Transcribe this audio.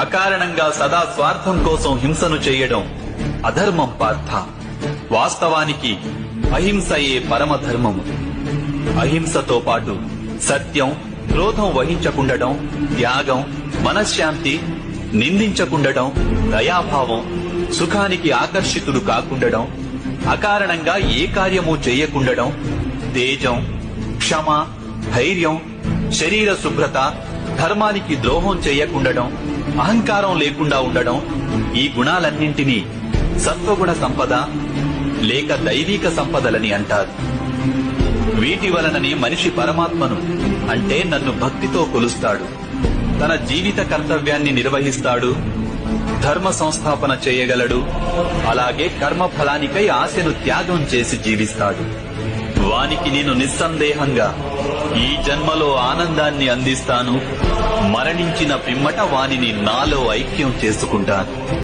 అకారణంగా సదా స్వార్థం కోసం హింసను చేయడం అధర్మం పార్థ. వాస్తవానికి అహింసయే పరమధర్మము. అహింసతో పాటు సత్యం క్రోధం వహించకుండడం త్యాగం మనశ్శాంతి నిందించకుండడం దయాభావం సుఖానికి ఆకర్షితుడు కాకుండడం అకారణంగా ఏ కార్యము చేయకుండడం తేజం క్షమ ధైర్యం శరీర శుభ్రత ధర్మానికి ద్రోహం చేయకుండడం అహంకారం లేకుండా ఉండడం ఈ గుణాలన్నింటినీ సత్వగుణ సంపద లేక దైవిక సంపదలని అంటారు. వీటి వలననే మనిషి పరమాత్మను అంటే నన్ను భక్తితో కొలుస్తాడు. తన జీవిత కర్తవ్యాన్ని నిర్వహిస్తాడు. ధర్మ సంస్థాపన చేయగలడు. అలాగే కర్మ ఫలానికై ఆశను త్యాగం చేసి జీవిస్తాడు. వానికి నేను నిస్సందేహంగా ఈ జన్మలో ఆనందాన్ని అందిస్తాను. మరణించిన పిమ్మట వానిని నాలో ఐక్యం చేసుకుంటాను.